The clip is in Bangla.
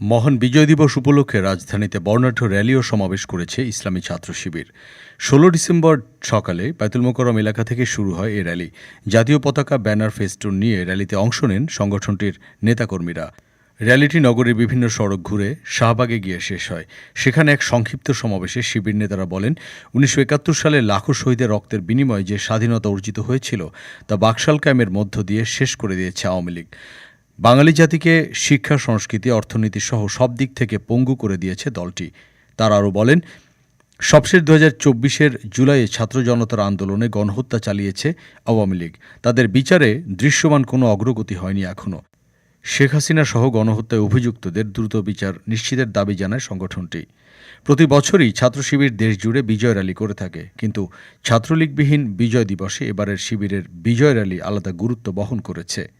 মহান বিজয় দিবস উপলক্ষে রাজধানীতে বর্ণাঢ্য র্যালি ও সমাবেশ করেছে ইসলামী ছাত্র শিবির। ষোলো ডিসেম্বর সকালে বাইতুল মোকরম এলাকা থেকে শুরু হয় এই র্যালি। জাতীয় পতাকা, ব্যানার, ফেস্টুন নিয়ে র্যালিতে অংশ নেন সংগঠনটির নেতাকর্মীরা। র্যালিটি নগরের বিভিন্ন সড়ক ঘুরে শাহবাগে গিয়ে শেষ হয়। সেখানে এক সংক্ষিপ্ত সমাবেশে শিবির নেতারা বলেন, উনিশশো একাত্তর সালে লাখো শহীদের রক্তের বিনিময়ে যে স্বাধীনতা অর্জিত হয়েছিল, তা বাকশাল ক্যামের মধ্য দিয়ে শেষ করে দিয়েছে আওয়ামী লীগ। বাঙালি জাতিকে শিক্ষা, সংস্কৃতি, অর্থনীতি সহ সব দিক থেকে পঙ্গু করে দিয়েছে দলটি। তারা আরও বলেন, সবশেষ দু হাজার চব্বিশের জুলাইয়ে ছাত্র জনতার আন্দোলনে গণহত্যা চালিয়েছে আওয়ামী লীগ। তাদের বিচারে দৃশ্যমান কোনো অগ্রগতি হয়নি এখনও শেখ হাসিনা সহ গণহত্যায় অভিযুক্তদের দ্রুত বিচার নিশ্চিতের দাবি জানায় সংগঠনটি। প্রতি বছরই ছাত্র শিবির দেশ জুড়ে বিজয় র্যালি করে থাকে। কিন্তু ছাত্রলীগবিহীন বিজয় দিবসে এবারের শিবিরের বিজয় র্যালি আলাদা গুরুত্ব বহন করেছে।